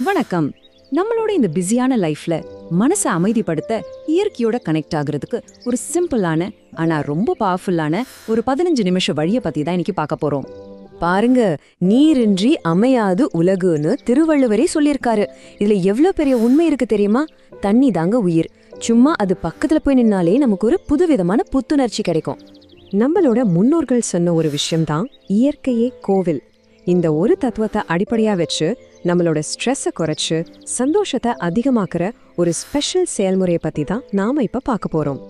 வணக்கம். நம்மளோட இந்த பிஸியான லைஃப்ல மனசை அமைதிப்படுத்த இயற்கையோட கனெக்ட் ஆகுறதுக்கு ஒரு சிம்பிளான ஆனா ரொம்ப பவர்ஃபுல்லான ஒரு பதினஞ்சு நிமிஷம் வழியை பத்தி தான் இன்னைக்கு பார்க்க போறோம். பாருங்க நீரின்றி அமையாது உலகுன்னு திருவள்ளுவரே சொல்லியிருக்காரு. இதுல எவ்ளோ பெரிய உண்மை இருக்கு தெரியுமா? தண்ணி தாங்க உயிர். சும்மா அது பக்கத்துல போய் நின்னாலே நமக்கு ஒரு புதுவிதமான புத்துணர்ச்சி கிடைக்கும். நம்மளோட முன்னோர்கள் சொன்ன ஒரு விஷயம்தான் இயற்கையே கோவில். இந்த ஒரு தத்துவத்தை அடிப்படையா வச்சு நம்மளோட ஸ்ட்ரெஸ்ஸை குறைச்சு சந்தோஷத்தை அதிகமாக்குற ஒரு ஸ்பெஷல் செயல்முறையை பத்தி தான் நாம இப்ப பார்க்க போறோம்.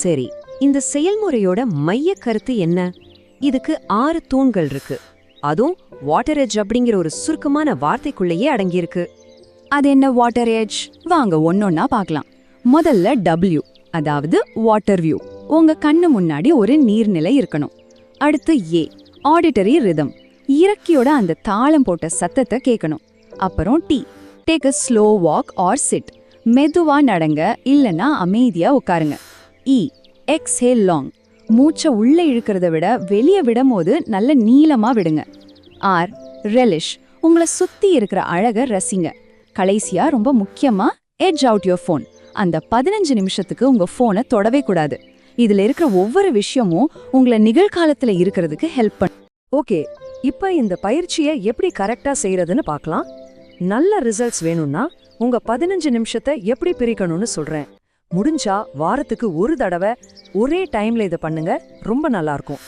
சரி இந்த செயல்முறையோட மைய கருத்து என்ன? இதுக்கு ஆறு தூண்கள் இருக்கு. அதுவும் வாட்டர் எஜ் அப்படிங்கிற ஒரு சுருக்கமான வார்த்தைக்குள்ளேயே அடங்கியிருக்கு. அது என்ன வாட்டர் எஜ் வாங்க ஒன்னொன்னா பார்க்கலாம். முதல்ல டபிள்யூ அதாவது வாட்டர் வியூ உங்க கண்ணு முன்னாடி ஒரு நீர்நிலை இருக்கணும். அடுத்து ஏ ஆடிட்டரி ரிதம் இறக்கியோட அந்த தாளம் போட்ட சத்தத்தை கேட்கணும் அப்புறம் D. Take a slow walk or sit மெதுவா நடங்க இல்லைன்னா அமைதியா உட்காருங்க. இ எக்ஸ்ஹேல் லாங் மூச்சை உள்ளே இழுக்கிறத விட வெளியே விடும்போது நல்ல நீளமாக விடுங்க. ஆர் ரெலிஷ் உங்களை சுற்றி இருக்கிற அழகை ரசிங்க. கடைசியாக ரொம்ப முக்கியமாக எட்ஜ் அவுட் யோர் ஃபோன் அந்த பதினஞ்சு நிமிஷத்துக்கு உங்கள் ஃபோனை தொடவே கூடாது. இதில் இருக்கிற ஒவ்வொரு விஷயமும் உங்களை நிகழ்காலத்தில் இருக்கிறதுக்கு ஹெல்ப் பண்ணும் ஓகே இப்போ இந்த பயிற்சியை எப்படி கரெக்டாக செய்கிறதுன்னு பார்க்கலாம். நல்ல ரிசல்ட்ஸ் வேணும்னா உங்கள் பதினஞ்சு நிமிஷத்தை எப்படி பிரிக்கணும்னு சொல்கிறேன் முடிஞ்சா வாரத்துக்கு ஒரு தடவை ஒரே டைமில் இதை பண்ணுங்க. ரொம்ப நல்லாயிருக்கும்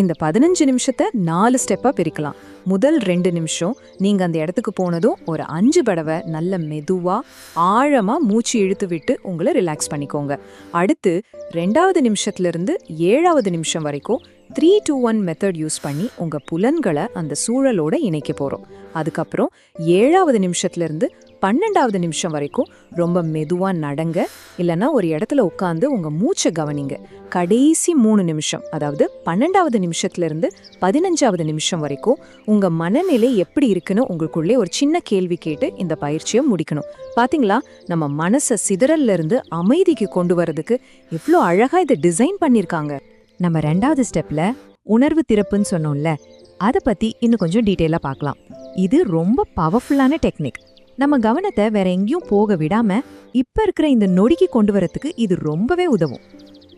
இந்த பதினஞ்சு நிமிஷத்தை நாலு ஸ்டெப்பாக பிரிக்கலாம். முதல் ரெண்டு நிமிஷம் நீங்கள் அந்த இடத்துக்கு போனதும் ஒரு அஞ்சு தடவை நல்ல மெதுவாக ஆழமாக மூச்சு இழுத்து விட்டு உங்களை ரிலாக்ஸ் பண்ணிக்கோங்க. அடுத்து ரெண்டாவது நிமிஷத்துலேருந்து ஏழாவது நிமிஷம் வரைக்கும் three two one method use பண்ணி உங்கள் புலன்களை அந்த சூழலோட இணைக்க போகிறோம் அதுக்கப்புறம் ஏழாவது நிமிஷத்துலேருந்து பன்னெண்டாவது நிமிஷம் வரைக்கும் ரொம்ப மெதுவாக நடங்க. இல்லைன்னா ஒரு இடத்துல உட்காந்து உங்கள் மூச்சை கவனிங்க. கடைசி மூணு நிமிஷம் அதாவது பன்னெண்டாவது நிமிஷத்துலேருந்து பதினஞ்சாவது நிமிஷம் வரைக்கும் உங்கள் மனநிலை எப்படி இருக்குன்னு உங்களுக்குள்ளே ஒரு சின்ன கேள்வி கேட்டு இந்த பயிற்சியை முடிக்கணும். பார்த்தீங்களா நம்ம மனசை சிதறல்ல இருந்து அமைதிக்கு கொண்டு வரதுக்கு எவ்வளோ அழகாக இதை டிசைன் பண்ணியிருக்காங்க. நம்ம ரெண்டாவது ஸ்டெப்ல உணர்வு திறப்புன்னு சொன்னோம்ல அதை பத்தி இன்னும் கொஞ்சம் டீட்டெயிலாக பார்க்கலாம் இது ரொம்ப பவர்ஃபுல்லான டெக்னிக். நம்ம கவனத்தை வேற எங்கேயும் போக விடாம இப்ப இருக்கிற இந்த நொடிக்கு கொண்டு வரத்துக்கு இது ரொம்பவே உதவும்.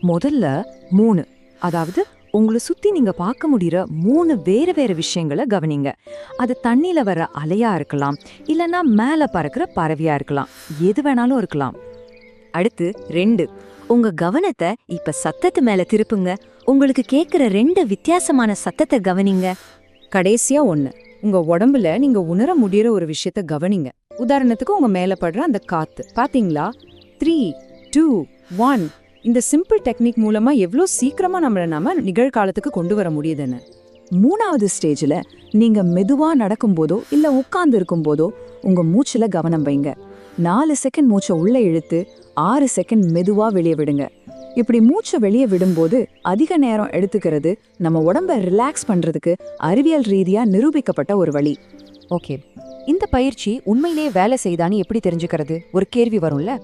முதல்ல மூணு அதாவது உங்களை சுத்தி நீங்க பார்க்க முடியற மூணு வேற வேற விஷயங்களை கவனிங்க. அது தண்ணியில வர அலையா இருக்கலாம் இல்லைன்னா மேல பறக்கிற பறவையா இருக்கலாம் எது வேணாலும் இருக்கலாம். அடுத்து ரெண்டு உங்க கவனத்தை இப்ப சத்தத்து மேல திருப்புங்க. உங்களுக்கு கேட்குற ரெண்டு வித்தியாசமான சத்தத்தை கவனிங்க. கடைசியா ஒண்ணு உங்க உடம்புல நீங்க உணர முடியற ஒரு விஷயத்த கவனிங்க. உதாரணத்துக்கு உங்க மேல படுற அந்த காத்து பாத்தீங்களா? த்ரீ டூ ஒன் இந்த சிம்பிள் டெக்னிக் மூலமா எவ்வளோ சீக்கிரமா நம்மளை நாம நிகழ்காலத்துக்கு கொண்டு வர முடியுதுன்னு. மூணாவது ஸ்டேஜ்ல நீங்க மெதுவா நடக்கும்போதோ இல்ல உட்கார்ந்து இருக்கும்போதோ உங்க மூச்சுல கவனம் வைங்க. நாலு செகண்ட் மூச்சை உள்ளே இழுத்து ஆறு செகண்ட் மெதுவா வெளியே விடுங்க. இப்படி மூச்சை வெளியே விடும்போது அதிக நேரம் எடுத்துக்கிறது நம்ம உடம்ப ரிலாக்ஸ் பண்றதுக்கு அறிவியல் ரீதியா நிரூபிக்கப்பட்ட ஒரு வழி. ஓகே. இந்த பயிற்சி உண்மையிலேயே வேலை செய்தான்னு எப்படி தெரிஞ்சுக்கிறது? ஒரு கேள்வி வரும்ல?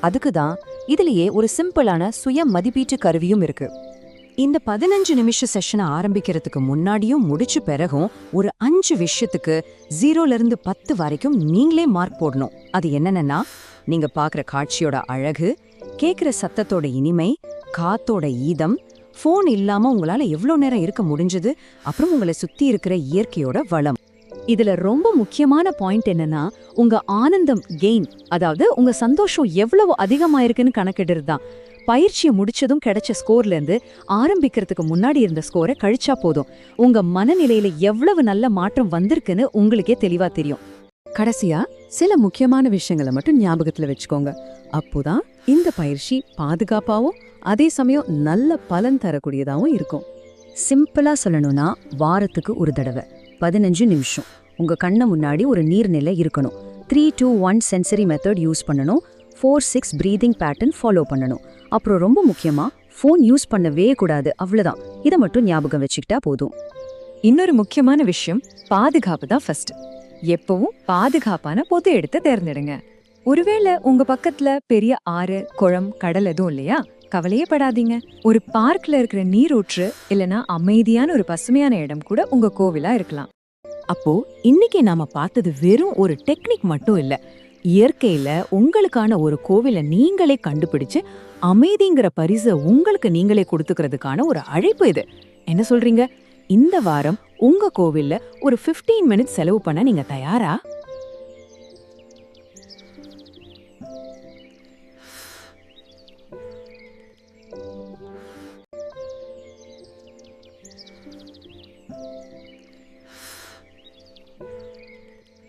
அதுக்கு தான் இதுலயே ஒரு சிம்பிளான சுய மதிப்பீட்டு கருவியும் இருக்கு. இந்த பதினஞ்சு நிமிஷ செஷனை ஆரம்பிக்கிறதுக்கு முன்னாடியும் முடிச்ச பிறகும் ஒரு அஞ்சு விஷயத்துக்கு ஜீரோல இருந்து பத்து வரைக்கும் நீங்களே மார்க் போடணும். அது என்னென்னா நீங்க பார்க்குற காட்சியோட அழகு கேட்குற சத்தத்தோட இனிமை காத்தோட ஈதம் ஃபோன் இல்லாம உங்களால எவ்வளோ நேரம் இருக்க முடிஞ்சது அப்புறம் உங்களை சுத்தி இருக்கிற இயற்கையோட வளம். இதுல ரொம்ப முக்கியமான பாயிண்ட் என்னன்னா உங்க ஆனந்தம் கெயின் அதாவது உங்க சந்தோஷம் எவ்வளவு அதிகமாயிருக்குன்னு கணக்கிடுறது தான் பயிற்சியை முடிச்சதும் கிடைச்ச ஸ்கோர்ல இருந்து ஆரம்பிக்கிறதுக்கு முன்னாடி இருந்த ஸ்கோரை கழிச்சா போதும். உங்க மனநிலையில எவ்வளவு நல்ல மாற்றம் வந்திருக்குன்னு உங்களுக்கே தெளிவா தெரியும். கடைசியா சில முக்கியமான விஷயங்களை மட்டும் ஞாபகத்துல வச்சுக்கோங்க. அப்போதான் இந்த பயிற்சி பாதுகாப்பாகவும் அதே சமயம் நல்ல பலன் தரக்கூடியதாகவும் இருக்கும். சிம்பிளா சொல்லணும்னா வாரத்துக்கு ஒரு தடவை. பதினஞ்சு நிமிஷம். உங்க கண்ணை முன்னாடி ஒரு நீர்நிலை இருக்கணும். Three two one sensory method use பண்ணணும். Four six breathing pattern follow பண்ணணும். அப்புறம் ரொம்ப முக்கியமா ஃபோன் யூஸ் பண்ணவே கூடாது. அவ்வளோதான் இதை மட்டும் ஞாபகம் வச்சுக்கிட்டா போதும். இன்னொரு முக்கியமான விஷயம் பாதுகாப்பு தான் ஃபர்ஸ்ட் எப்பவும் பாதுகாப்பான பொது இடத்தை தேர்ந்தெடுங்க. ஒருவேளை உங்க பக்கத்துல பெரிய ஆறு குளம் கடல் எதுவும் இல்லையா? கவலையே படாதீங்க. ஒரு பார்க்ல இருக்கிற நீரூற்று இல்லனா அமைதியான ஒரு பசுமையான இடம் கூட உங்க கோவிலா இருக்கலாம். அப்போ இன்னைக்கு நாம பார்த்தது வெறும் ஒரு டெக்னிக் மட்டும் இல்ல. இயற்கையில உங்களுக்கான ஒரு கோவிலை நீங்களே கண்டுபிடிச்சு அமைதிங்கிற பரிசை உங்களுக்கு நீங்களே கொடுத்துக்கிறதுக்கான ஒரு அழைப்பு இது. என்ன சொல்றீங்க? இந்த வாரம் உங்க கோவில்ல ஒரு 15 மினிட்ஸ் செலவு பண்ண நீங்க தயாரா?